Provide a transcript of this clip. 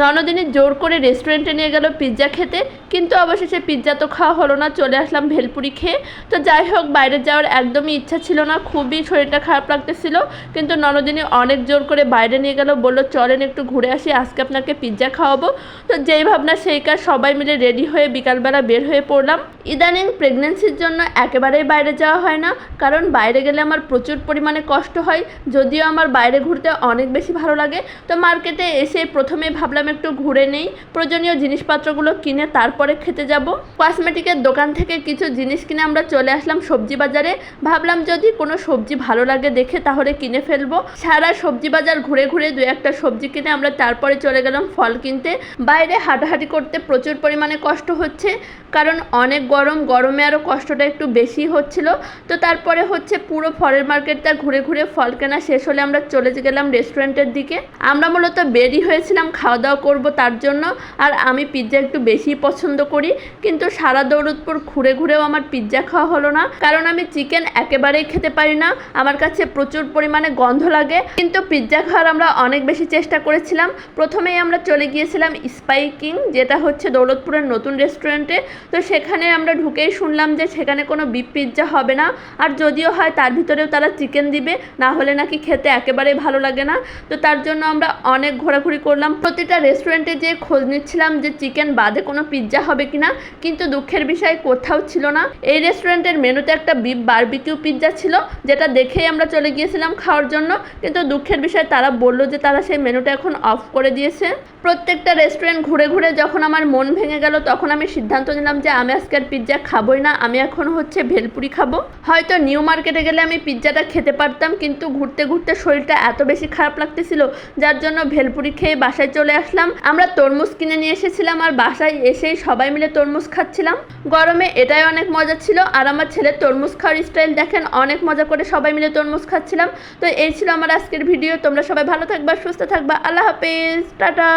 ননদিনী জোর করে রেস্টুরেন্টে নিয়ে গেল পিৎজা খেতে, কিন্তু অবশেষে পিৎজা তো খাওয়া হলো না, চলে আসলাম ভেলপুরি খেয়ে। তো যাই হোক, বাইরে যাওয়ার একদমই ইচ্ছা ছিল না, খুবই শরীরটা খারাপ লাগতেছিল, কিন্তু ননদিনী অনেক জোর করে বাইরে নিয়ে গেল, বলল, চলেন একটু ঘুরে আসি, আজকে আপনাকে পিৎজা খাওয়াবো। তো যেই ভাবনা, সেই কাজ সবাই মিলে রেডি হয়ে বিকালবেলা বের হয়ে পড়লাম। ইদানিং প্রেগনেন্সির জন্য একেবারেই বাইরে যাওয়া হয় না, কারণ বাইরে গেলে আমার প্রচুর পরিমাণে কষ্ট হয়, যদিও আমার বাইরে ঘুরতে অনেক বেশি ভালো লাগে। তো মার্কেটে এসে প্রথমে ভাবলাম একটু ঘুরে নেই। প্রয়োজনীয় জিনিসপত্রগুলো কিনে তারপরে খেতে যাব। কসমেটিকের দোকান থেকে কিছু জিনিস কিনে আমরা চলে আসলাম সবজি বাজারে। ভাবলাম যদি কোনো সবজি ভালো লাগে দেখে তাহলে কিনে ফেলব। সারা সবজি বাজার ঘুরে ঘুরে দু একটা সবজি কিনে আমরা তারপরে চলে গেলাম ফল কিনতে। বাইরে হাঁটাহাঁটি করতে প্রচুর পরিমাণে কষ্ট হচ্ছে। কারণ অনেক গরম, গরমে আরও কষ্টটা একটু বেশি হচ্ছিল। তো তারপরে হচ্ছে পুরো ফলের মার্কেটটা ঘুরে ঘুরে ফল কেনা শেষ হলে আমরা চলে গেলাম রেস্টুরেন্টের দিকে। আমরা মূলত বেরি হয়েছিলাম খাওয়া দাওয়া করব তার জন্য। আর আমি পিৎজা একটু বেশি পছন্দ করি। কিন্তু সারা দৌলতপুর ঘুরে ঘুরেও আমার পিৎজা খাওয়া হলো না। কারণ আমি চিকেন একেবারেই খেতে পারি না। আমার কাছে প্রচুর পরিমাণে গন্ধ লাগে। কিন্তু পিৎজা খাওয়ার আমরা অনেক বেশি চেষ্টা করেছিলাম। প্রথমেই আমরা চলে গিয়েছিলাম স্পাইকিং যেটা হচ্ছে দৌলতপুরের নতুন রেস্টুরেন্টে তো সেখানে আমরা ঢুকেই শুনলাম যে সেখানে কোনো বিপ পিৎজা হবে না। আর যদিও হয় তার ভিতরেও তারা চিকেন দিবে। না হলে নাকি খেতে একেবারেই ভালো লাগে না। তো তার জন্য আমরা অনেক ঘোরাঘুরি করলাম। প্রতিটা রেস্টুরেন্টে যে খোঁজ নিচ্ছিলাম যে চিকেন বাদে কোনো পিৎজা হবে কিনা, কিন্তু দুঃখের বিষয় কোথাও ছিল না। এই রেস্টুরেন্টের মেনুতে একটা বিফ বারবিকিউ পিৎজা ছিল, যেটা দেখেই আমরা চলে গিয়েছিলাম খাওয়ার জন্য। কিন্তু দুঃখের বিষয় তারা বলল যে তারা সেই মেনুটা এখন অফ করে দিয়েছে। প্রত্যেকটা রেস্টুরেন্ট ঘুরে ঘুরে যখন আমার মন ভেঙে গেল, তখন আমি সিদ্ধান্ত নিলাম যে আমি আজকের পিৎজা খাবোই না, আমি এখন হচ্ছে ভেলপুরি খাব। হয়তো নিউ মার্কেটে গেলে আমি পিৎজাটা খেতে পারতাম, কিন্তু ঘুরতে ঘুরতে শরীরটা এত বেশি খারাপ লাগতেছিল, যার জন্য ভেলপুরি খেয়ে বাসায় চলে আসলাম। আমরা তরমুজ কিনে নিয়ে এসেছিলাম আর বাসায় এসেই সবাই মিলে তরমুজ খাচ্ছিলাম। গরমে এটাই অনেক মজা ছিল। আর আমার ছেলে তরমুজ খাওয়ার স্টাইল দেখেন, অনেক মজা করে সবাই মিলে তরমুজ খাচ্ছিলাম। তো এই ছিল আমার আজকের ভিডিও তোমরা সবাই ভালো থাকবা, সুস্থ থাকবা। আল্লাহ হাফেজ। টাটা।